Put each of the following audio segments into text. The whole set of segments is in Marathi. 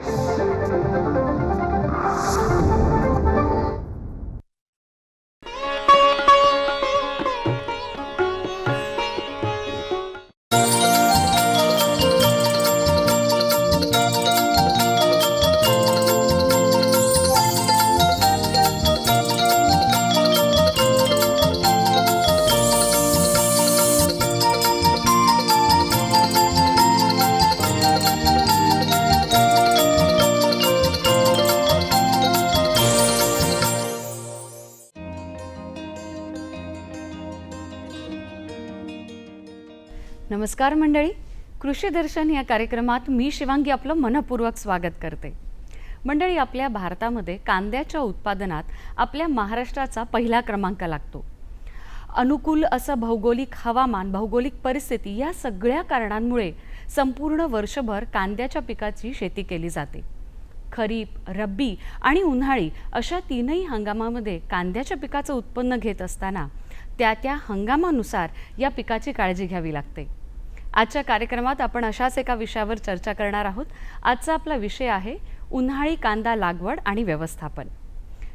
Thank you. नमस्कार मंडळी. कृषी दर्शन या कार्यक्रमात मी शिवांगी आपलं मनपूर्वक स्वागत करते. मंडळी आपल्या भारतामध्ये कांद्याच्या उत्पादनात आपल्या महाराष्ट्राचा पहिला क्रमांक लागतो. अनुकूल असं भौगोलिक हवामान भौगोलिक परिस्थिती या सगळ्या कारणांमुळे संपूर्ण वर्षभर कांद्याच्या पिकाची शेती केली जाते. खरीप रब्बी आणि उन्हाळी अशा तीनही हंगामामध्ये कांद्याच्या पिकाचं उत्पन्न घेत असताना त्या त्या हंगामानुसार या पिकाची काळजी घ्यावी लागते. आजच्या कार्यक्रमात आपण अशाच एका विषयावर चर्चा करणार आहोत. आजचा आपला विषय आहे उन्हाळी कांदा लागवड आणि व्यवस्थापन.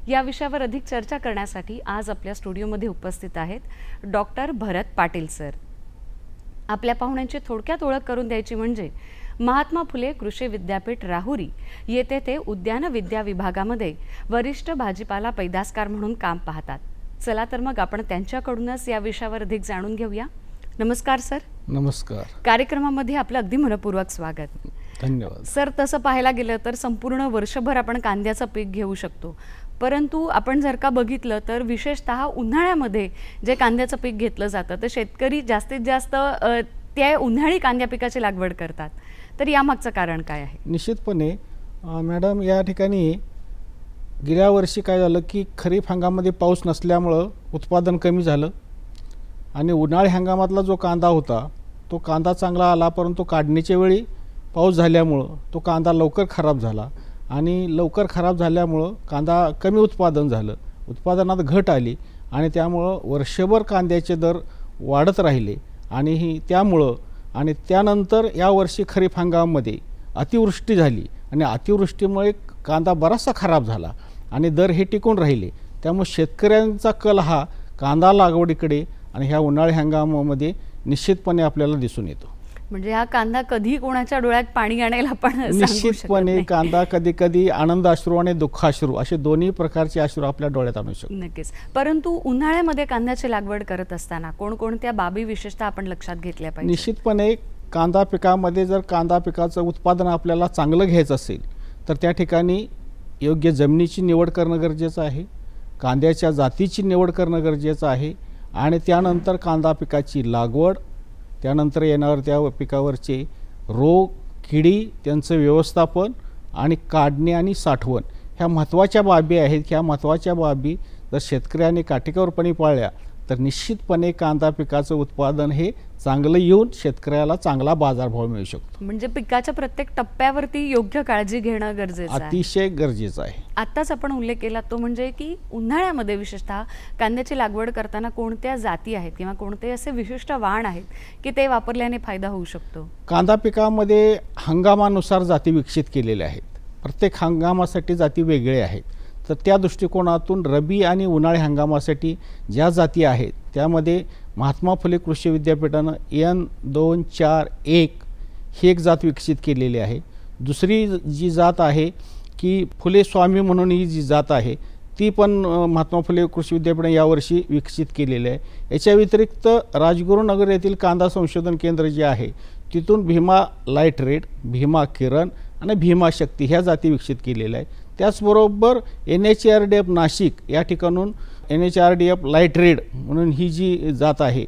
या विषयावर अधिक चर्चा करण्यासाठी आज आपल्या स्टुडिओमध्ये उपस्थित आहेत डॉक्टर भरत पाटील सर. आपल्या पाहुण्यांची थोडक्यात ओळख करून द्यायची म्हणजे महात्मा फुले कृषी विद्यापीठ राहुरी येथे ते उद्यान विद्या विभागामध्ये वरिष्ठ भाजीपाला पैदासकार म्हणून काम पाहतात. चला तर मग आपण त्यांच्याकडूनच या विषयावर अधिक जाणून घेऊया. नमस्कार सर. नमस्कार. कार्यक्रमामध्ये आपलं अगदी मनपूर्वक स्वागत. धन्यवाद. सर तसं पाहायला गेलं तर संपूर्ण वर्षभर आपण कांद्याचं पीक घेऊ शकतो. परंतु आपण जर का बघितलं तर विशेषतः उन्हाळ्यामध्ये जे कांद्याचं पीक घेतलं जातं तर शेतकरी जास्तीत जास्त त्या उन्हाळी कांद्या पिकाची लागवड करतात. तर यामागचं कारण काय आहे? निश्चितपणे मॅडम या ठिकाणी गेल्या वर्षी काय झालं की खरीप हंगामामध्ये पाऊस नसल्यामुळं उत्पादन कमी झालं. आणि उन्हाळी हंगामातला जो कांदा होता तो कांदा चांगला आला परंतु काढणीच्या वेळी पाऊस झाल्यामुळं तो कांदा लवकर खराब झाला. आणि लवकर खराब झाल्यामुळं कांदा कमी उत्पादन झालं. उत्पादनात घट आली आणि त्यामुळं वर्षभर कांद्याचे दर वाढत राहिले. आणि ही त्यामुळं आणि त्यानंतर यावर्षी खरीप हंगामामध्ये अतिवृष्टी झाली. आणि अतिवृष्टीमुळे कांदा बराचसा खराब झाला आणि दर हे टिकून राहिले. त्यामुळे शेतकऱ्यांचा कल हा कांदा लागवडीकडे आणि ह्या उन्हाळी हंगामामध्ये निश्चितपणे आपल्याला दिसून येतो. म्हणजे हा कांदा कधी कोणाच्या डोळ्यात पाणी आणायला आपण शकत निश्चितपणे. कांदा कधी कधी आनंद अश्रू आणि दुःखाश्रू असे दोन्ही प्रकारचे अश्रू आपल्या डोळ्यात आणू शकतो. नक्कीच. परंतु उन्हाळ्यामध्ये कांद्याची लागवड करत असताना कोणकोणत्या बाबी विशेषतः आपण लक्षात घेतल्या पाहिजे निश्चितपणे कांदा पिकामध्ये जर कांदा पिकाचं उत्पादन आपल्याला चांगलं घ्यायचं असेल तर त्या ठिकाणी योग्य जमिनीची निवड करणं गरजेचं आहे कांद्याच्या जातीची निवड करणं गरजेचं आहे आणि त्यानंतर कांदा पिकाची लागवड त्यानंतर येणार त्या पिकावरचे रोग किडी त्यांचं व्यवस्थापन आणि काढणे आणि साठवण ह्या महत्त्वाच्या बाबी आहेत. ह्या महत्त्वाच्या बाबी जर शेतकऱ्याने काटेकोरपणे पाळल्या तर निश्चितपणे कांदा पिकाचं उत्पादन हे चांगलं येऊन शेतकऱ्याला चांगला बाजारभाव मिळू शकतो. म्हणजे पिकाच्या प्रत्येक टप्प्यावरती योग्य काळजी घेणं गरजेचं आहे. अतिशय गरजेचं आहे. आत्ताच आपण उल्लेख केला तो म्हणजे की उन्हाळ्यामध्ये विशेषतः कांद्याची लागवड करताना कोणत्या जाती आहेत किंवा कोणते असे विशिष्ट वाण आहेत की ते वापरल्याने फायदा होऊ शकतो? कांदा पिकामध्ये हंगामानुसार जाती विकसित केलेल्या आहेत. प्रत्येक हंगामासाठी जाती वेगळे आहेत. तर त्या दृष्टिकोनातून रबी आणि उन्हाळी हंगामासाठी ज्या जाती आहेत त्यामध्ये महात्मा फुले कृषी विद्यापीठानं एन दोन चार एक ही एक जात विकसित केलेली आहे. दुसरी जी जात आहे की फुले स्वामी म्हणून ही जी जात आहे ती पण महात्मा फुले कृषी विद्यापीठाने यावर्षी विकसित केलेली आहे. याच्या व्यतिरिक्त राजगुरुनगर येथील कांदा संशोधन केंद्र जे आहे तिथून भीमा लाइट रेड भीमा किरण आणि भीमा शक्ती ह्या जाती विकसित केलेल्या आहेत. त्याचबरोबर N H R D F Nashik या ठिकाणून N H R D F light red म्हणून ही जी जात आहे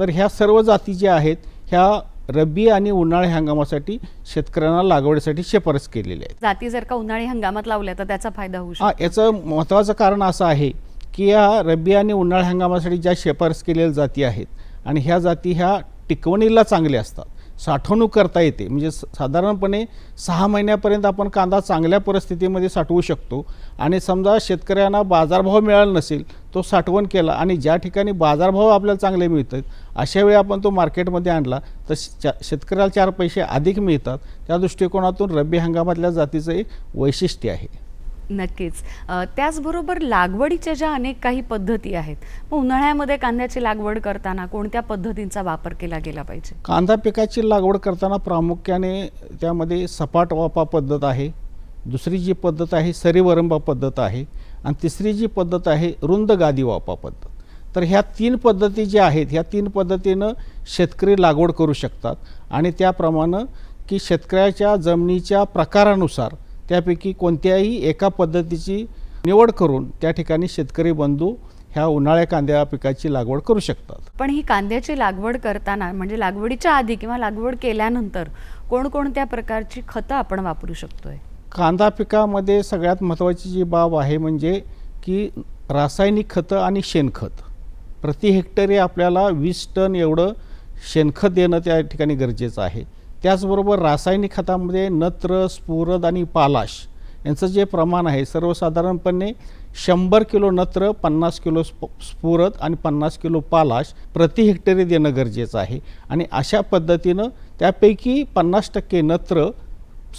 तर ह्या सर्व जाती ज्या आहेत ह्या रब्बी आणि उन्हाळी हंगामासाठी शेतकऱ्यांना लागवडीसाठी शिफारस केलेल्या आहेत. जाती जर का उन्हाळी हंगामात लावल्या तर त्याचा फायदा होऊ हा शकतो याचं महत्त्वाचं कारण असं आहे की या रब्बी आणि उन्हाळी हंगामासाठी ज्या शिफारस केलेल्या जाती आहेत आणि ह्या जाती ह्या टिकवणीला चांगल्या असतात. साठवणूक करता येते. म्हणजे स- साधारणपणे सहा महिन्यापर्यंत आपण कांदा चांगल्या परिस्थितीमध्ये साठवू शकतो आणि समजा शेतकऱ्यांना बाजारभाव मिळाला नसेल तो साठवण केला आणि ज्या ठिकाणी बाजारभाव आपल्याला चांगले मिळतात अशा वेळी आपण तो मार्केटमध्ये आणला तर शेतकऱ्याला चार पैसे अधिक मिळतात. त्या दृष्टिकोनातून रब्बी हंगामातल्या जातीचं एक वैशिष्ट्य आहे. नक्कीच. त्याचबरोबर लागवडीच्या ज्या अनेक काही पद्धती आहेत मग उन्हाळ्यामध्ये कांद्याची लागवड करताना कोणत्या पद्धतींचा वापर केला गेला पाहिजे? कांदा पिकाची लागवड करताना प्रामुख्याने त्यामध्ये सपाट वापा पद्धत आहे दुसरी जी पद्धत आहे सरीवरंबा पद्धत आहे आणि तिसरी जी पद्धत आहे रुंद गादी वापा पद्धत. तर ह्या तीन पद्धती ज्या आहेत ह्या तीन पद्धतीनं शेतकरी लागवड करू शकतात. आणि त्याप्रमाणे की शेतकऱ्याच्या जमिनीच्या प्रकारानुसार त्यापैकी कोणत्याही एका पद्धतीची निवड करून त्या ठिकाणी शेतकरी बंधू ह्या उन्हाळ्या कांद्या पिकाची लागवड करू शकतात. पण ही कांद्याची लागवड करताना म्हणजे लागवडीच्या आधी किंवा लागवड केल्यानंतर कोणकोणत्या प्रकारची खतं आपण वापरू शकतोय? कांदा पिकामध्ये सगळ्यात महत्त्वाची जी बाब आहे म्हणजे की रासायनिक खतं आणि शेणखत. प्रति हेक्टरी आपल्याला वीस टन एवढं शेणखत देणं त्या ठिकाणी गरजेचं आहे. त्याचबरोबर रासायनिक खतामध्ये नत्र स्फुरद आणि पालाश यांचं जे प्रमाण आहे सर्वसाधारणपणे शंभर किलो नत्र पन्नास किलो स्प स्फुरद आणि पन्नास किलो पालाश प्रति हेक्टरी देणं गरजेचं आहे. आणि अशा पद्धतीनं त्यापैकी पन्नास टक्के नत्र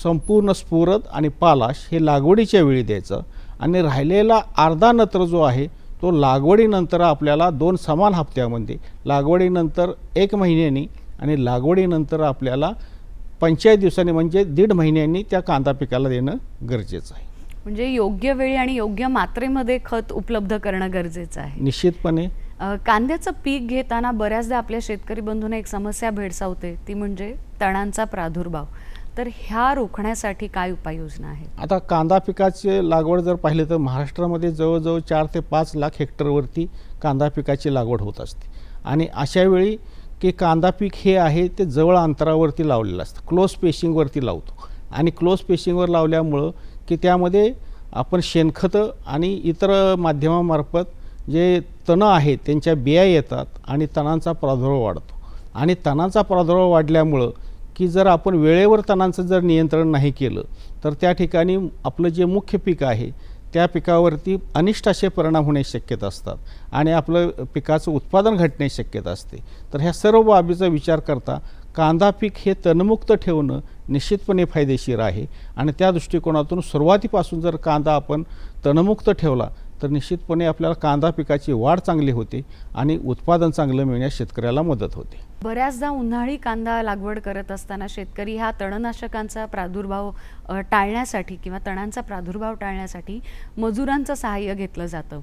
संपूर्ण स्फुरद आणि पालाश हे लागवडीच्या वेळी द्यायचं. आणि राहिलेला अर्धा नत्र जो आहे तो लागवडीनंतर आपल्याला दोन समान हप्त्यामध्ये लागवडीनंतर एक महिन्यानी आणि लागवडीनंतर आपल्याला पंचेचाळीस दिवसांनी म्हणजे दीड महिन्यांनी त्या कांदा पिकाला देणं गरजेचं आहे. म्हणजे योग्य वेळी आणि योग्य मात्रेमध्ये खत उपलब्ध करणं गरजेचं आहे. निश्चितपणे. कांद्याचं पीक घेताना बऱ्याचदा आपल्या शेतकरी बंधूंना एक समस्या भेडसावते ती म्हणजे तणांचा प्रादुर्भाव. तर ह्या रोखण्यासाठी काय उपाययोजना आहेत? आता कांदा पिकाची लागवड जर पाहिलं तर महाराष्ट्रामध्ये जवळजवळ चार ते पाच लाख हेक्टरवरती कांदा पिकाची लागवड होत असते. आणि अशा वेळी की कांदा पीक हे आहे ते जवळ अंतरावरती लावलेलं असतं. क्लोज स्पेशिंगवरती लावतो. आणि क्लोज स्पेशिंगवर लावल्यामुळं की त्यामध्ये आपण शेणखतं आणि इतर माध्यमामार्फत जे तणं आहेत त्यांच्या बिया येतात आणि तणांचा प्रादुर्भाव वाढतो. आणि तणांचा प्रादुर्भाव वाढल्यामुळं की जर आपण वेळेवर तणांचं जर नियंत्रण नाही केलं तर त्या ठिकाणी आपलं जे मुख्य पीक आहे त्या पिकावरती अनिष्ट असे परिणाम होण्याची शक्यता असतात आणि आपलं पिकाचं उत्पादन घटण्याची शक्यता असते. तर ह्या सर्व बाबीचा विचार करता कांदा पीक हे तणमुक्त ठेवणं निश्चितपणे फायदेशीर आहे. आणि त्या दृष्टिकोनातून सुरुवातीपासून जर कांदा आपण तणमुक्त ठेवला तर निश्चितपणे आपल्याला कांदा पिकाची वाढ चांगली होते आणि उत्पादन चांगलं मिळण्यास शेतकऱ्याला मदत होते. बऱ्याचदा उन्हाळी कांदा लागवड करत असताना शेतकरी ह्या तणनाशकांचा प्रादुर्भाव टाळण्यासाठी किंवा तणांचा प्रादुर्भाव टाळण्यासाठी मजुरांचं सहाय्य घेतलं जातं.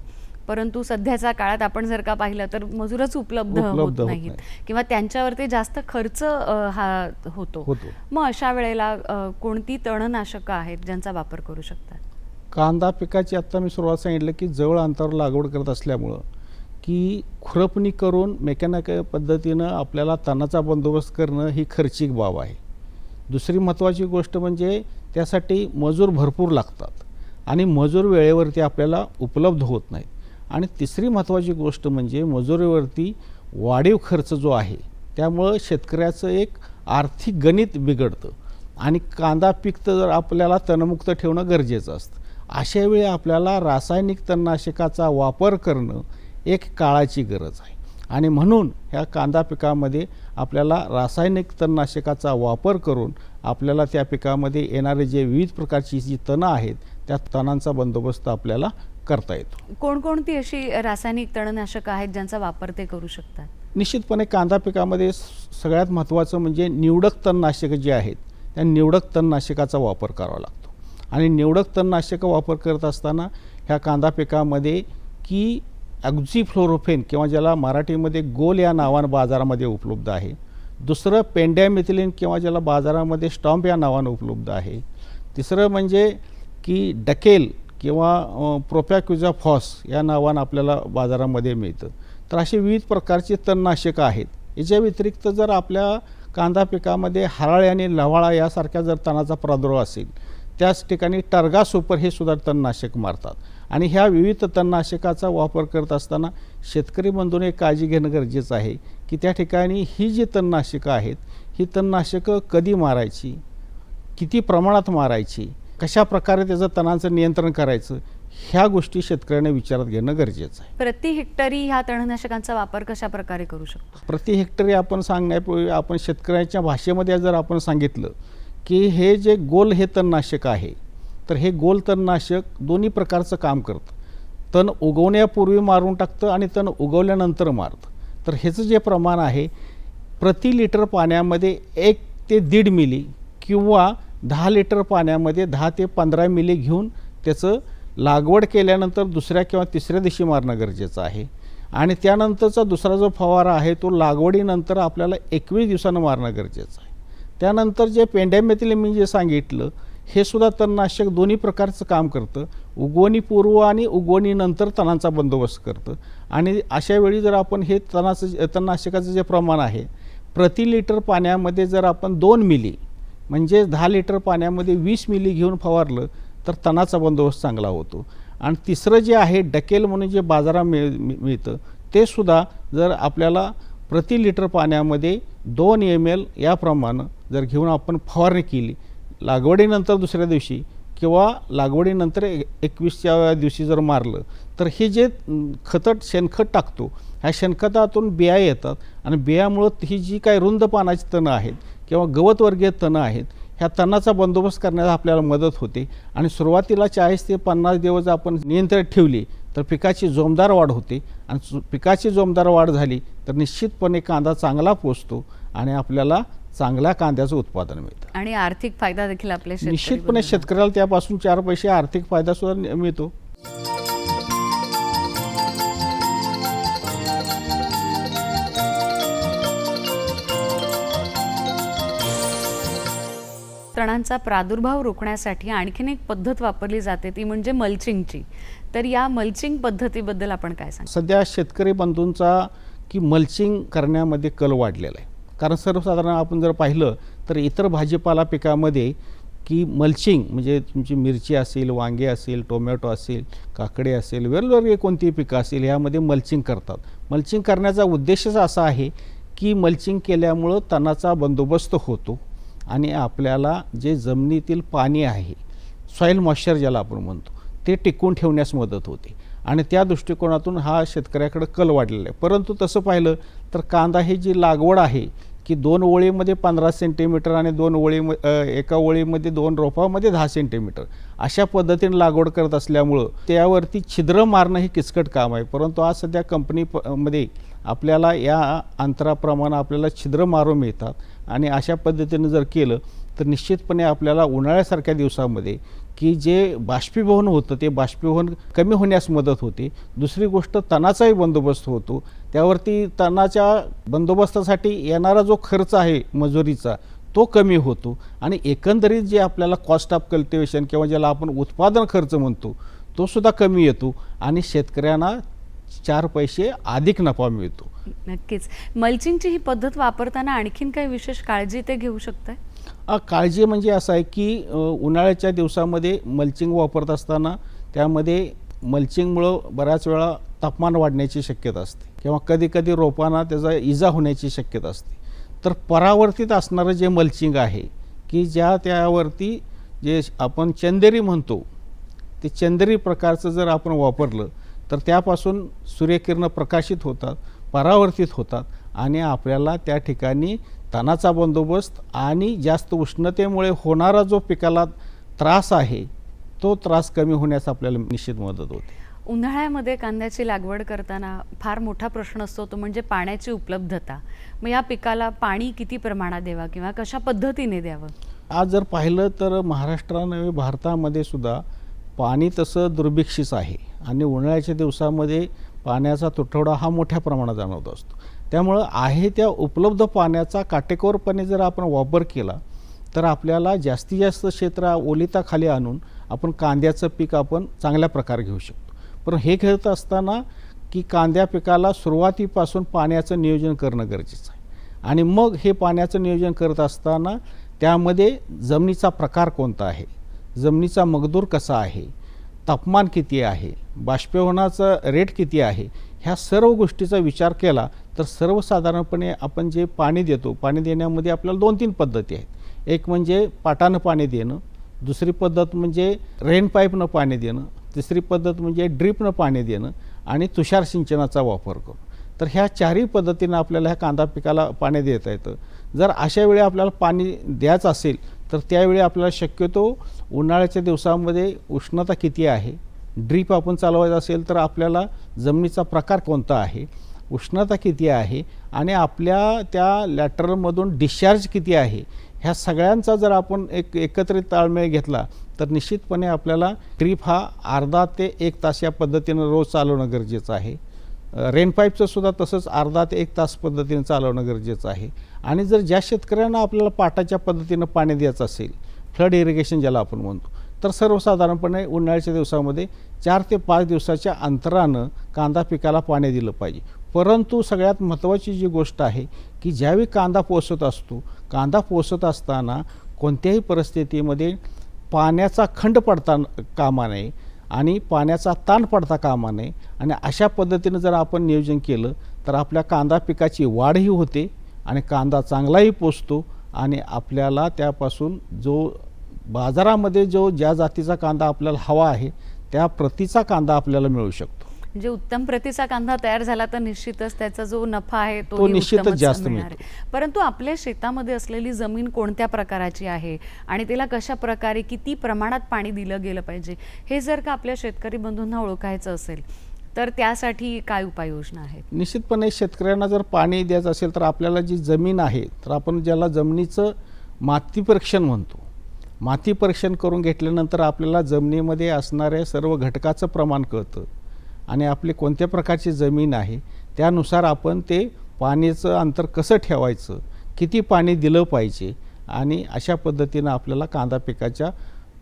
परंतु सध्याच्या काळात आपण जर का पाहिलं तर मजूरच उपलब्ध होत होत नाहीत नाही. किंवा त्यांच्यावरती जास्त खर्च हा होतो. मग अशा वेळेला कोणती तणनाशकं आहेत ज्यांचा वापर करू शकतात? कांदा पिकाची आत्ता मी सुरुवात सांगितलं की जवळ अंतरावर लागवड करत असल्यामुळं की खुरपणी करून मेकॅनिकल पद्धतीनं आपल्याला तणाचा बंदोबस्त करणं ही खर्चिक बाब आहे. दुसरी महत्त्वाची गोष्ट म्हणजे त्यासाठी मजूर भरपूर लागतात आणि मजूर वेळेवरती आपल्याला उपलब्ध होत नाहीत. आणि तिसरी महत्त्वाची गोष्ट म्हणजे मजुरीवरती वाढीव खर्च जो आहे त्यामुळं शेतकऱ्याचं एक आर्थिक गणित बिघडतं आणि कांदा पीक तर जर आपल्याला तणमुक्त ठेवणं गरजेचं असतं. अशा वेळी आपल्याला रासायनिक तणनाशकाचा वापर करणं एक काळाची गरज आहे. आणि म्हणून ह्या कांदा पिकामध्ये आपल्याला रासायनिक तणनाशकाचा वापर करून आपल्याला त्या पिकामध्ये येणारे जे विविध प्रकारची जी तणं आहेत त्या तणांचा बंदोबस्त आपल्याला करता येतो. कोणकोणती अशी रासायनिक तणनाशकं आहेत ज्यांचा वापर ते करू शकतात? निश्चितपणे कांदा पिकामध्ये सगळ्यात महत्त्वाचं म्हणजे निवडक तणनाशकं जे आहेत त्या निवडक तणनाशकाचा वापर करावा लागतो. आणि निवडक तणनाशकं वापर करत असताना ह्या कांदा पिकामध्ये की ॲक्झिफ्लोरोफेन किंवा ज्याला मराठीमध्ये गोल या नावानं बाजारामध्ये उपलब्ध आहे. दुसरं पेंड्यामिथिलिन किंवा ज्याला बाजारामध्ये स्टॉम्प या नावानं उपलब्ध आहे. तिसरं म्हणजे की डकेल किंवा प्रोपॅक्युजा प्रोपॅक्युझा फॉस या नावानं आपल्याला बाजारामध्ये मिळतं. तर असे विविध प्रकारची तणनाशकं आहेत. याच्या व्यतिरिक्त जर आपल्या कांदा पिकामध्ये हराळे आणि लवाळा यासारख्या जर तणाचा प्रादुर्भाव असेल त्याच ठिकाणी टर्गा सुपर हे सुद्धा तणनाशक मारतात. आणि ह्या विविध तणनाशकाचा वापर करत असताना शेतकरी बंधूने काळजी घेणं गरजेचं आहे की त्या ठिकाणी ही जी तणनाशकं आहेत ही तणनाशकं कधी मारायची? किती प्रमाणात मारायची? कशा प्रकारे त्याचं तणांचं नियंत्रण करायचं? ह्या गोष्टी शेतकऱ्याने विचारात घेणं गरजेचं आहे. प्रति हेक्टरी ह्या तणनाशकांचा वापर कशा प्रकारे करू शकतो? प्रति हेक्टरी आपण सांगण्यापूर्वी आपण शेतकऱ्याच्या भाषेमध्ये जर आपण सांगितलं की हे जे गोल हे तणनाशक आहे तर हे गोल तणनाशक दोन्ही प्रकारचं काम करतं. तण उगवण्यापूर्वी मारून टाकतं आणि तण उगवल्यानंतर मारतं. तर ह्याचं जे प्रमाण आहे प्रति लिटर पाण्यामध्ये एक ते दीड मिली किंवा दहा लिटर पाण्यामध्ये दहा ते पंधरा मिली घेऊन त्याचं लागवड केल्यानंतर दुसऱ्या किंवा तिसऱ्या दिवशी मारणं गरजेचं आहे. आणि त्यानंतरचा दुसरा जो फवारा आहे तो लागवडीनंतर आपल्याला एकवीस दिवसानं मारणं गरजेचं आहे. त्यानंतर जे पेंडॅमेथिल मी जे सांगितलं हे सुद्धा तणनाशक दोन्ही प्रकारचं काम करतं. उगवणीपूर्व आणि उगवणीनंतर तणांचा बंदोबस्त करतं. आणि अशा वेळी जर आपण हे तणाचं तणनाशकाचं जे प्रमाण आहे प्रति लिटर पाण्यामध्ये जर आपण दोन मिली म्हणजे दहा लिटर पाण्यामध्ये वीस मिली घेऊन फवारलं तर तणाचा बंदोबस्त चांगला होतो. आणि तिसरं जे आहे डकेल म्हणून जे बाजारात मिळ मिळ- मिळतं ते सुद्धा जर आपल्याला प्रति लिटर पाण्यामध्ये दोन एम एल याप्रमाणे जर घेऊन आपण फवारणी केली लागवडीनंतर दुसऱ्या दिवशी किंवा लागवडीनंतर एकवीसच्या दिवशी जर मारलं तर हे जे अं, खतट शेणखत टाकतो ह्या शेणखतातून बिया येतात आणि बियामुळं ही जी काही रुंद पानाची तणं आहेत किंवा गवतवर्गीय तणं आहेत ह्या तणाचा बंदोबस्त करण्यास आपल्याला मदत होते. आणि सुरुवातीला चाळीस ते पन्नास दिवस आपण नियंत्रित ठेवली तर पिकाची जोमदार वाढ होते. आणि पिकाची जोमदार वाढ झाली तर निश्चितपणे कांदा चांगला पोचतो आणि आपल्याला चांगल्या कांद्याचं उत्पादन मिळतं. आणि आर्थिक फायदा देखील आपल्या निश्चितपणे. शेतकऱ्याला त्यापासून चार पैसे आर्थिक फायदा सुद्धा मिळतो. तणांचा प्रादुर्भाव रोखण्यासाठी आणखीन एक पद्धत वापरली जाते ती म्हणजे मल्चिंगची. तर या मल्चिंग पद्धतीबद्दल आपण काय सांग? सध्या शेतकरी बंधूंचा की मल्चिंग करण्यामध्ये कल वाढलेला आहे. कारण सर्वसाधारण आपण जर पाहिलं तर इतर भाजीपाला पिकामध्ये की मल्चिंग म्हणजे तुमची मिरची असेल वांगे असेल टोमॅटो असेल काकडे असेल वेगवेगळी कोणतीही पिकं असेल यामध्ये मल्चिंग करतात. मल्चिंग करण्याचा उद्देशच असा आहे की मल्चिंग केल्यामुळं तणाचा बंदोबस्त होतो आणि आपल्याला जे जमिनीतील पाणी आहे सॉईल मॉइश्चर ज्याला आपण म्हणतो ते टिकून ठेवण्यास मदत होते. आणि त्या दृष्टिकोनातून हा शेतकऱ्याकडे कल वाढलेला आहे. परंतु तसं पाहिलं तर कांदा ही जी लागवड आहे की दोन ओळीमध्ये पंधरा सेंटीमीटर आणि दोन ओळी एका ओळीमध्ये दोन रोपामध्ये दहा सेंटीमीटर अशा पद्धतीने लागवड करत असल्यामुळं त्यावरती छिद्र मारणं हे किचकट काम आहे. परंतु आज सध्या कंपनी प मध्ये आपल्याला या अंतराप्रमाणे आपल्याला छिद्र मारून मिळतात आणि अशा पद्धतीनं जर केलं तर निश्चितपणे आपल्याला उन्हाळ्यासारख्या दिवसामध्ये की जे बाष्पीभवन होतं ते बाष्पीभवन कमी होण्यास मदत होते. दुसरी गोष्ट तणाचाही बंदोबस्त होतो. त्यावरती तणाच्या बंदोबस्तासाठी येणारा जो खर्च आहे मजुरीचा तो कमी होतो. आणि एकंदरीत जे आपल्याला कॉस्ट ऑफ कल्टिवेशन किंवा ज्याला आपण उत्पादन खर्च म्हणतो तो सुद्धा कमी येतो आणि शेतकऱ्यांना चार पैसे अधिक नफा मिळतो. नक्कीच. मल्चिंगची ही पद्धत वापरताना आणखीन काही विशेष काळजी ते घेऊ शकताय? काळजी म्हणजे असं आहे की उन्हाळ्याच्या दिवसामध्ये मल्चिंग वापरत असताना त्यामध्ये मल्चिंगमुळं बऱ्याच वेळा तापमान वाढण्याची शक्यता असते किंवा कधी कधी रोपांना त्याचा इजा होण्याची शक्यता असते. तर परावर्तित असणारं जे मल्चिंग आहे की ज्या त्यावरती जे आपण चंदेरी म्हणतो ते चंदेरी प्रकारचं जर आपण वापरलं तर त्यापासून सूर्यकिरणं प्रकाशित होतात परावर्तित होतात आणि आपल्याला त्या ठिकाणी तणाचा बंदोबस्त आणि जास्त उष्णतेमुळे होणारा जो पिकाला त्रास आहे तो त्रास कमी होण्यास आपल्याला निश्चित मदत होते. उन्हाळ्यामध्ये कांद्याची लागवड करताना फार मोठा प्रश्न असतो तो म्हणजे पाण्याची उपलब्धता. मग या पिकाला पाणी किती प्रमाणात द्यावा किंवा कशा पद्धतीने द्यावं? आज जर पाहिलं तर महाराष्ट्रानव्हे भारतामध्ये सुद्धा पाणी तसं दुर्भिक्षीच आहे. आणि उन्हाळ्याच्या दिवसामध्ये पाण्याचा तुटवडा हा मोठ्या प्रमाणात जाणवत असतो. त्यामुळं आहे त्या उपलब्ध पाण्याचा काटेकोरपणे जर आपण वापर केला तर आपल्याला जास्तीत जास्त क्षेत्र ओलिताखाली आणून आपण कांद्याचं पीक आपण चांगल्या प्रकारे घेऊ शकतो. पण हे घेत असताना की कांद्या पिकाला सुरुवातीपासून पाण्याचं नियोजन करणं गरजेचं आहे. आणि मग हे पाण्याचं नियोजन करत असताना त्यामध्ये जमिनीचा प्रकार कोणता आहे? जमिनीचा मगदूर कसा आहे? तापमान किती आहे? बाष्पीभवनाचं रेट किती आहे? ह्या सर्व गोष्टीचा विचार केला तर सर्वसाधारणपणे आपण जे पाणी देतो पाणी देण्यामध्ये आपल्याला दोन तीन पद्धती आहेत. एक म्हणजे पाटानं पाणी देणं दुसरी पद्धत म्हणजे रेन पाईपनं पाणी देणं तिसरी पद्धत म्हणजे ड्रीपनं पाणी देणं आणि तुषार सिंचनाचा वापर करून. तर ह्या चारही पद्धतीनं आपल्याला ह्या कांदा पिकाला पाणी देता येतं. जर अशा वेळी आपल्याला पाणी द्यायचं असेल तर त्यावेळी आपल्याला शक्यतो उन्हाळ्याच्या दिवसामध्ये उष्णता किती आहे ड्रीप आपण चालवायचं असेल तर आपल्याला जमिनीचा प्रकार कोणता आहे? उष्णता किती आहे? आणि आपल्या त्या लॅटरलमधून डिस्चार्ज किती आहे? ह्या सगळ्यांचा जर आपण एक एकत्रित ताळमेळ घेतला तर निश्चितपणे आपल्याला ड्रीप हा अर्धा ते एक तास या पद्धतीनं रोज चालवणं गरजेचं आहे. रेनपाईपचं सुद्धा तसंच अर्धा ते एक तास पद्धतीनं चालवणं गरजेचं आहे. आणि जर ज्या शेतकऱ्यांना आपल्याला पाटाच्या पद्धतीनं पाणी द्यायचं असेल फ्लड इरिगेशन ज्याला आपण म्हणतो तर सर्वसाधारणपणे उन्हाळ्याच्या दिवसामध्ये चार ते पाच दिवसाच्या अंतरानं कांदा पिकाला पाणी दिलं पाहिजे. परंतु सगळ्यात महत्त्वाची जी गोष्ट आहे की ज्यावेळी कांदा पोसत असतो कांदा पोसत असताना कोणत्याही परिस्थितीमध्ये पाण्याचा खंड पडता कामा नये आणि पाण्याचा ताण पडता कामा नये आणि अशा पद्धतीनं जर आपण नियोजन केलं तर आपल्या कांदा पिकाची वाढही होते आणि कांदा चांगलाही पोचतो आणि आपल्याला त्यापासून जो बाजारामध्ये जो ज्या जातीचा कांदा आपल्याला हवा आहे त्या प्रतीचा कांदा आपल्याला मिळू शकतो. म्हणजे उत्तम प्रतीचा कांदा तयार झाला तर निश्चितच त्याचा जो नफा आहे तो तोही निश्चितच जास्त मिळणार. परंतु आपल्या शेतामध्ये असलेली जमीन कोणत्या प्रकाराची आहे आणि तिला कशा प्रकारे किती प्रमाणात पाणी दिलं गेलं पाहिजे हे जर का आपल्या शेतकरी बंधूंना ओळखायचं असेल तर त्यासाठी काय उपाययोजना आहेत? निश्चितपणे शेतकऱ्यांना जर पाणी द्यायचं असेल तर आपल्याला जी जमीन आहे तर आपण ज्याला जमिनीचं माती परीक्षण म्हणतो. माती परीक्षण करून घेतल्यानंतर आपल्याला जमिनीमध्ये असणाऱ्या सर्व घटकाचं प्रमाण कळतं. आणि आपली कोणत्या प्रकारची जमीन आहे त्यानुसार आपण ते पाण्याचं अंतर कसं ठेवायचं किती पाणी दिलं पाहिजे आणि अशा पद्धतीनं आपल्याला कांदा पिकाच्या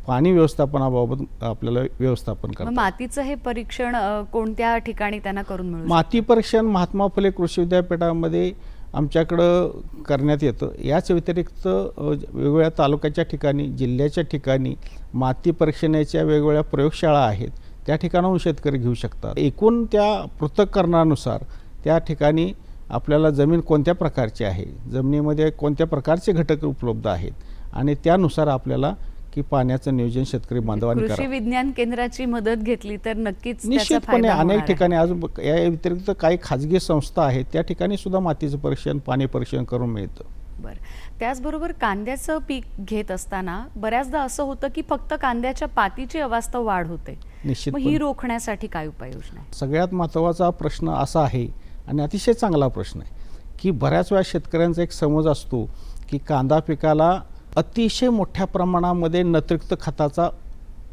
पाणी व्यवस्थापनाबाबत आपल्याला व्यवस्थापन करता मातीचं हे परीक्षण कोणत्या ठिकाणी त्यांना करून मिळू माती परीक्षण महात्मा फुले कृषी विद्यापीठामध्ये आमच्याकडं करण्यात येतं. याच व्यतिरिक्त वेगवेगळ्या तालुक्याच्या ठिकाणी जिल्ह्याच्या ठिकाणी माती परीक्षणाच्या वेगवेगळ्या प्रयोगशाळा आहेत. त्या ठिकाणाहून शेतकरी घेऊ शकतात. एकूण त्या पृथक्करणानुसार त्या ठिकाणी आपल्याला जमीन कोणत्या प्रकारची आहे? जमिनीमध्ये कोणत्या प्रकारचे घटक उपलब्ध आहेत? आणि त्यानुसार आपल्याला की पाण्याचं नियोजन शेतकरी बांधवांनी कृषी विज्ञान केंद्राची मदत घेतली तर नक्कीच निश्चितपणे फायदा अनेक. ठिकाणी अजून या व्यतिरिक्त काही खाजगी संस्था आहेत त्या ठिकाणी सुद्धा मातीचं परीक्षण पाणी परीक्षण करून मिळतं. बरं. त्याचबरोबर कांद्याचं पीक घेत असताना बऱ्याचदा असं होतं की फक्त कांद्याच्या पातीची अवास्तव वाढ होते. मग निश्चितपणे. ही रोखण्यासाठी काय उपाययोजना सगळ्यात महत्त्वाचा प्रश्न असा आहे आणि अतिशय चांगला प्रश्न आहे की बऱ्याच वेळा शेतकऱ्यांचा एक समज असतो की कांदा पिकाला अतिशय मोठ्या प्रमाणामध्ये नतिरिक्त खताचा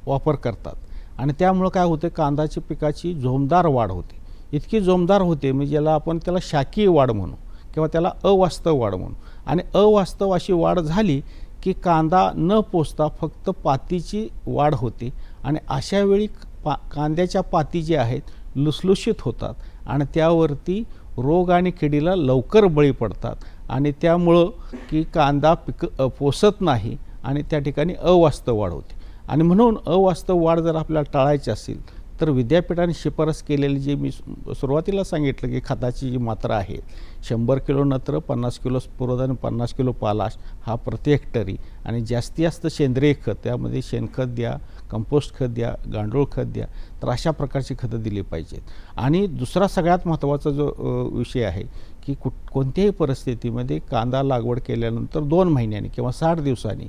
वापर करतात. आणि त्यामुळं काय होतं कांदाची पिकाची जोमदार वाढ होते. इतकी जोमदार होते म्हणजे ज्याला आपण त्याला शाकीय वाढ म्हणू किंवा त्याला अवास्तव वाढ म्हणू. आणि अवास्तव अशी वाढ झाली की कांदा न पोचता फक्त पातीची वाढ होते. आणि अशा वेळी पा कांद्याच्या पाती जे आहेत लुसलुशीत होतात. आणि त्यावरती रोग आणि किडीला लवकर बळी पडतात. आणि त्यामुळं की कांदा पिक पोसत नाही आणि त्या ठिकाणी अवास्तव वाढ होते. आणि म्हणून अवास्तव वाढ जर आपल्याला टाळायची असेल तर विद्यापीठाने शिफारस केलेली जी मी सुरुवातीला सांगितलं की खताची जी मात्रा आहे शंभर किलो नत्र पन्नास किलो स्फुरद आणि पन्नास किलो पालाश हा प्रति हेक्टरी आणि जास्तीत जास्त सेंद्रिय खत त्यामध्ये शेणखत द्या कंपोस्ट खत द्या गांडूळ खत द्या तर अशा प्रकारची खतं दिली पाहिजेत. आणि दुसरा सगळ्यात महत्त्वाचा जो विषय आहे की कुठ कोणत्याही परिस्थितीमध्ये कांदा लागवड केल्यानंतर दोन महिन्यांनी किंवा साठ दिवसांनी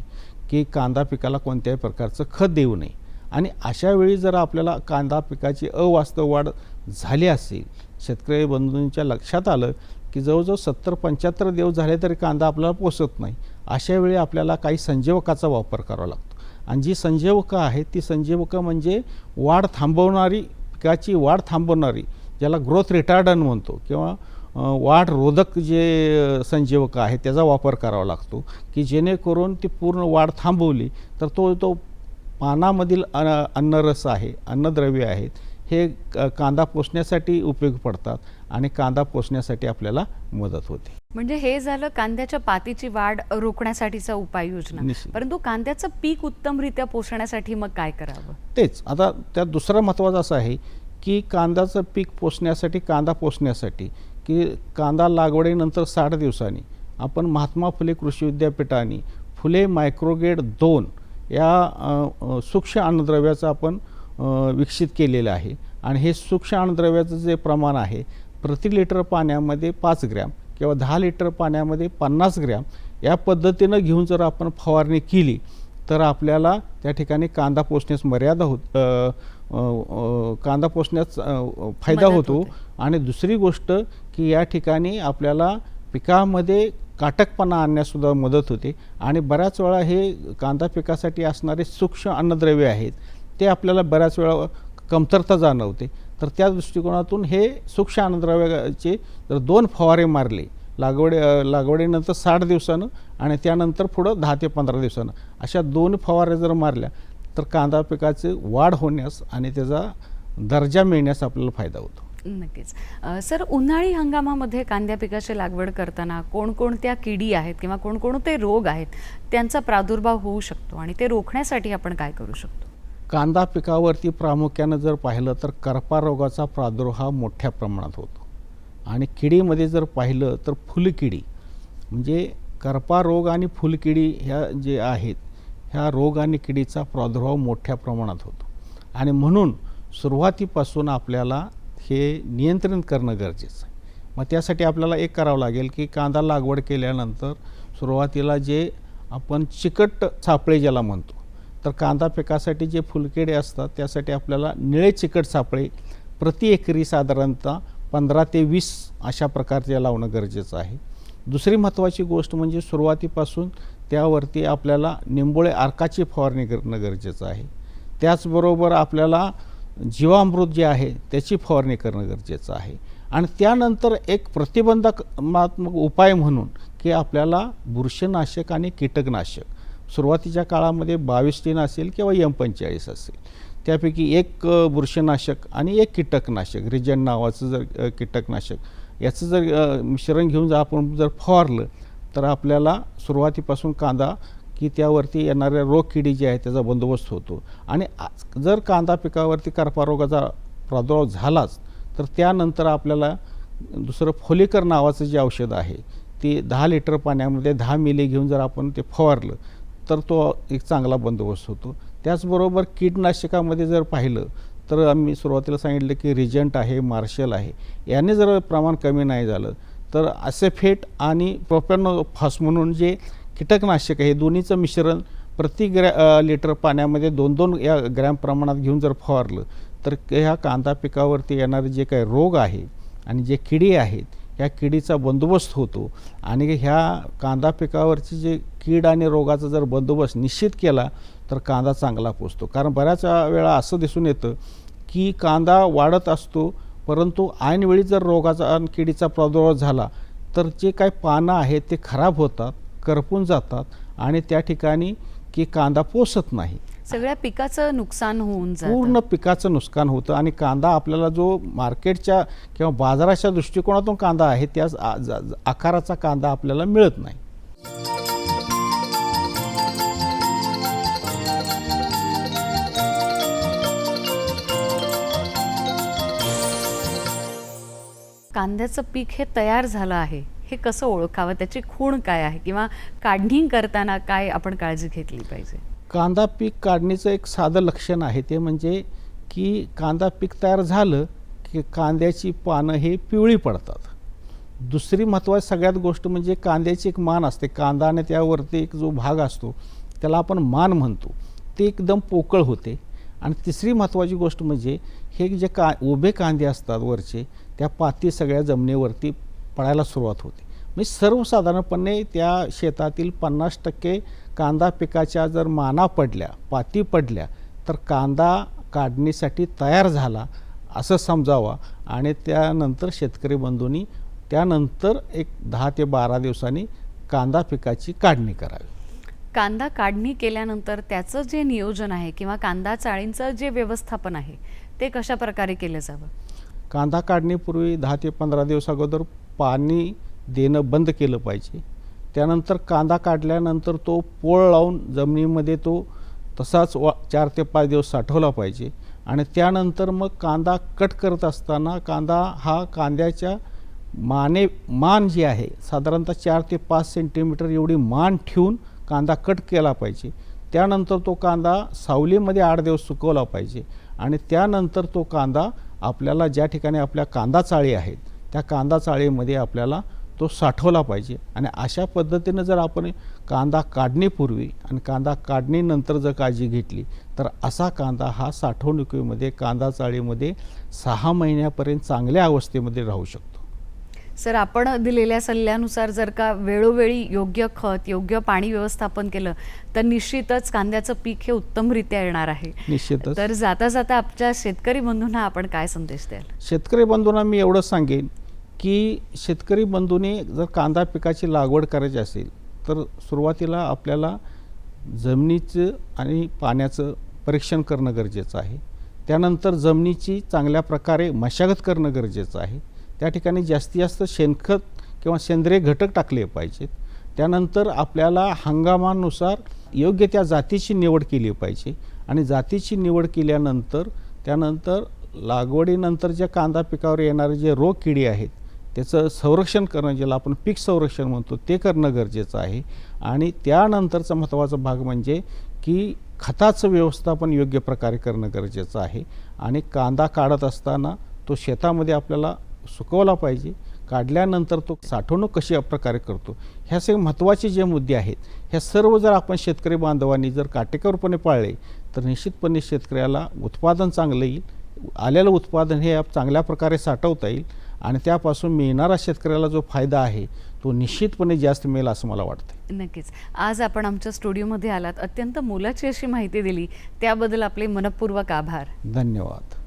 की कांदा पिकाला कोणत्याही प्रकारचं खत देऊ नये. आणि अशा वेळी जर आपल्याला कांदा पिकाची अवास्तव वाढ झाली असेल शेतकरी बंधूंच्या लक्षात आलं की जवळजवळ सत्तर पंच्याहत्तर दिवस झाले तरी कांदा आपल्याला पोसत नाही. अशा वेळी आपल्याला काही संजीवकाचा वापर करावा लागतो. आणि जी संजीवकं आहेत ती संजीवकं म्हणजे वाढ थांबवणारी पिकाची वाढ थांबवणारी ज्याला ग्रोथ रिटार्डन म्हणतो किंवा वाढ रोधक जे संजीवकं आहेत त्याचा वापर करावा लागतो. की जेणेकरून ती पूर्ण वाढ थांबवली तर तो तो पानामधील अ- अन्नरस आहे अन्नद्रव्य आहेत हे कांदा पोसण्यासाठी उपयोग पडतात आणि कांदा पोसण्यासाठी आपल्याला मदत होते. म्हणजे हे झालं कांद्याच्या पातीची वाढ रोखण्यासाठीचा उपाययोजना. परंतु कांद्याचं पीक उत्तमरित्या पोषण्यासाठी मग काय करावं? तेच. आता त्यात दुसरं महत्त्वाचं असं आहे की कांद्याचं पीक पोसण्यासाठी कांदा पोसण्यासाठी की कांदा लागवडीनंतर साठ दिवसांनी. आपण महात्मा फुले कृषी विद्यापीठाने फुले मायक्रोगेड दोन या सूक्ष्म अन्नद्रव्याचं आपण विकसित केलेलं आहे. आणि हे सूक्ष्म अन्नद्रव्याचं जे प्रमाण आहे प्रति लिटर पाण्यामध्ये पाच ग्रॅम किंवा दहा लिटर पाण्यामध्ये पन्नास ग्रॅम या पद्धतीनं घेऊन जर आपण फवारणी केली तर आपल्याला त्या ठिकाणी कांदा पोसण्यास मर्यादा होत कांदा पोसण्यास अ, फायदा होते. आणि दुसरी गोष्ट की या ठिकाणी आपल्याला पिकामध्ये काटकपणा आणण्यासुद्धा मदत होते. आणि बऱ्याच वेळा हे कांदा पिकासाठी असणारे सूक्ष्म अन्नद्रव्य आहेत ते आपल्याला बऱ्याच वेळा कमतरता जाणवते. तर त्या दृष्टिकोनातून हे सूक्ष्म अन्नद्रव्याचे जर दोन फवारे मारले लागवडी लागवडीनंतर साठ दिवसानं आणि त्यानंतर पुढं दहा ते पंधरा दिवसानं अशा दोन फवारे जर मारल्या तर कांदा पिकाचे वाढ होण्यास आणि त्याचा दर्जा मिळण्यास आपल्याला फायदा होतो. नक्कीच. सर उन्हाळी हंगामामध्ये कांद्या पिकाची लागवड करताना कोणकोणत्या किडी आहेत किंवा कोणकोणते रोग आहेत त्यांचा प्रादुर्भाव होऊ शकतो आणि ते रोखण्यासाठी आपण काय करू शकतो? कांदा पिकावरती प्रामुख्यानं जर पाहिलं तर करपा रोगाचा प्रादुर्भाव मोठ्या प्रमाणात होतो. आणि किडीमध्ये जर पाहिलं तर फुलकिडी म्हणजे करपा रोग आणि फुलकिडी ह्या जे आहेत ह्या रोग आणि किडीचा प्रादुर्भाव मोठ्या प्रमाणात होतो. आणि म्हणून सुरुवातीपासून आपल्याला हे नियंत्रण करणं गरजेचं आहे. मग त्यासाठी आपल्याला एक करावं लागेल की कांदा लागवड केल्यानंतर सुरुवातीला जे आपण चिकट सापळे ज्याला म्हणतो तर कांदा पिकासाठी जे फुलकेडे असतात त्यासाठी आपल्याला निळे चिकट सापळे प्रति एकरी साधारणतः पंधरा ते वीस अशा प्रकारचे लावणं गरजेचं आहे. दुसरी महत्त्वाची गोष्ट म्हणजे सुरुवातीपासून त्यावरती आपल्याला निंबोळे अर्काची फवारणी करणं गरजेचं आहे. त्याचबरोबर आपल्याला जीवामृत जे आहे त्याची फवारणी करणं गरजेचं आहे. आणि त्यानंतर एक प्रतिबंधात्मक उपाय म्हणून की आपल्याला बुरशीनाशक आणि कीटकनाशक सुरुवातीच्या काळामध्ये बावीस टीन असेल किंवा एम पंचेचाळीस असेल त्यापैकी एक बुरशीनाशक आणि एक कीटकनाशक रिजन नावाचं जर कीटकनाशक याचं जर मिश्रण घेऊन जर आपण जर फवारलं तर आपल्याला सुरुवातीपासून कांदा की त्यावरती येणाऱ्या रोग किडी जी आहे त्याचा बंदोबस्त होतो. आणि जर कांदा पिकावरती करपारोगाचा प्रादुर्भाव झालाच तर त्यानंतर आपल्याला दुसरं फोलिकर नावाचं जे औषध आहे ते दहा लिटर पाण्यामध्ये दहा मिली घेऊन जर आपण ते फवारलं तर तो एक चांगला बंदोबस्त होतो. त्याचबरोबर कीटनाशकामध्ये जर पाहिलं तर आम्ही सुरुवातीला सांगितलं की रिजंट आहे मार्शल आहे. याने जर प्रमाण कमी नाही झालं तर असेफेट आणि प्रोपॅनोफॉस म्हणून जे कीटकनाशक हे दोन्हीचं मिश्रण प्रति ग्रॅ लिटर पाण्यामध्ये दोन दोन या ग्रॅम प्रमाणात घेऊन जर फवारलं तर ह्या कांदा पिकावरती येणारे जे काही रोग आहे आणि जे किडी आहेत ह्या किडीचा बंदोबस्त होतो. आणि ह्या कांदा पिकावरची जे कीड आणि रोगाचा जर बंदोबस्त निश्चित केला तर कांदा चांगला पोचतो. कारण बऱ्याच वेळा असं दिसून येतं की कांदा वाढत असतो परंतु ऐनवेळी जर रोगाचा आणि किडीचा प्रादुर्भाव झाला तर जे काही पानं आहेत ते खराब होतात. करपून जातात आणि त्या ठिकाणी की कांदा पोसत नाही. सगळ्या पिकाचं नुकसान होऊन जातं. पूर्ण पिकाचं नुकसान होतं आणि कांदा आपल्याला जो मार्केटच्या किंवा बाजाराच्या दृष्टिकोनातून कांदा आहे ज- आकाराचा कांदा आपल्याला मिळत नाही. कांद्याचं पीक हे तयार झालं आहे. हे कसं ओळखावं? त्याची खूण काय आहे? किंवा काढणी करताना काय आपण काळजी घेतली पाहिजे? कांदा पीक काढणीचं एक साधं लक्षण आहे. ते म्हणजे की कांदा पीक तयार झालं की कांद्याची पानं हे पिवळी पडतात. दुसरी महत्त्वाची सगळ्यात गोष्ट म्हणजे कांद्याची एक मान असते. कांदा आणि त्यावरती एक जो भाग असतो त्याला आपण मान म्हणतो. ते एकदम पोकळ होते. आणि तिसरी महत्त्वाची गोष्ट म्हणजे हे जे का उभे कांदे असतात वरचे त्या पाती सगळ्या जमिनीवरती पडायला सुरुवात होते. म्हणजे सर्वसाधारणपणे त्या शेतातील पन्नास टक्के कांदा पिकाच्या जर माना पडल्या पाती पडल्या तर कांदा काढणीसाठी तयार झाला असं समजावा आणि त्यानंतर शेतकरी बंधूंनी त्यानंतर एक दहा ते बारा दिवसांनी कांदा पिकाची काढणी करावी. कांदा काढणी केल्यानंतर त्याचं जे नियोजन आहे किंवा कांदा चाळींचं जे व्यवस्थापन आहे ते कशा प्रकारे केलं जावं? कांदा काढणीपूर्वी दहा ते पंधरा दिवस अगोदर पाणी देणं बंद केलं पाहिजे. त्यानंतर कांदा काढल्यानंतर तो पोळ लावून जमिनीमध्ये तो तसाच वा चार ते पाच दिवस साठवला पाहिजे. आणि त्यानंतर मग कांदा कट करत असताना कांदा हा कांद्याच्या माने मान जी आहे साधारणतः चार ते पाच सेंटीमीटर एवढी मान ठेवून कांदा कट केला पाहिजे. त्यानंतर तो कांदा सावलीमध्ये आठ दिवस सुकवला पाहिजे. आणि त्यानंतर तो कांदा आपल्याला ज्या ठिकाणी आपल्या कांदा चाळी आहेत त्या कांदा चाळीमध्ये आपल्याला तो साठवला पाहिजे. आणि अशा पद्धतीनं जर आपण कांदा काढणीपूर्वी आणि कांदा काढणीनंतर जर काळजी घेतली तर असा कांदा हा साठवणुकीमध्ये कांदा चाळीमध्ये सहा महिन्यापर्यंत चांगल्या अवस्थेमध्ये राहू शकतो. सर आपण दिलेल्या सल्ल्यानुसार जर का वेळोवेळी योग्य खत योग्य पाणी व्यवस्थापन केलं तर निश्चितच कांद्याचं पीक हे उत्तमरित्या येणार आहे. निश्चितच. तर जाता जाता आमच्या शेतकरी बंधूंना आपण काय संदेश द्याल? शेतकरी बंधूंना मी एवढं सांगेन की शेतकरी बंधूंनी जर कांदा पिकाची लागवड करायची असेल तर सुरुवातीला आपल्याला जमिनीचं आणि पाण्याचं परीक्षण करणं गरजेचं आहे. त्यानंतर जमिनीची चांगल्या प्रकारे मशागत करणं गरजेचं आहे. त्या ठिकाणी जास्तीत जास्त शेणखत किंवा सेंद्रिय घटक टाकले पाहिजेत. त्यानंतर आपल्याला हंगामानुसार योग्य त्या जातीची निवड केली पाहिजे आणि जातीची निवड केल्यानंतर त्यानंतर लागवडीनंतर ज्या कांदा पिकावर येणारे जे रोग किडी आहेत त्याचं संरक्षण करणं ज्याला आपण पीक संरक्षण म्हणतो ते करणं गरजेचं आहे. आणि त्यानंतरचा महत्त्वाचा भाग म्हणजे की खताचं व्यवस्थापन योग्य प्रकारे करणं गरजेचं आहे. आणि कांदा काढत असताना तो शेतामध्ये आपल्याला सुकवला पाहिजे. काढल्यानंतर तो साठवणूक कशी प्रकारे करतो? ह्या सगळे महत्त्वाचे जे मुद्दे आहेत ह्या सर्व जर आपण शेतकरी बांधवांनी जर काटेकोरपणे पाळले तर निश्चितपणे शेतकऱ्याला उत्पादन चांगलं येईल. आलेलं उत्पादन हे चांगल्या प्रकारे साठवता येईल आणि त्यापासून मिळणारा शेतकऱ्याला जो फायदा आहे तो निश्चितपणे जास्त मिळेल असं मला वाटतं नक्कीच. आज आपण आमच्या स्टुडिओमध्ये आलात. अत्यंत मोलाची अशी माहिती दिली. त्याबद्दल आपले मनपूर्वक आभार. धन्यवाद.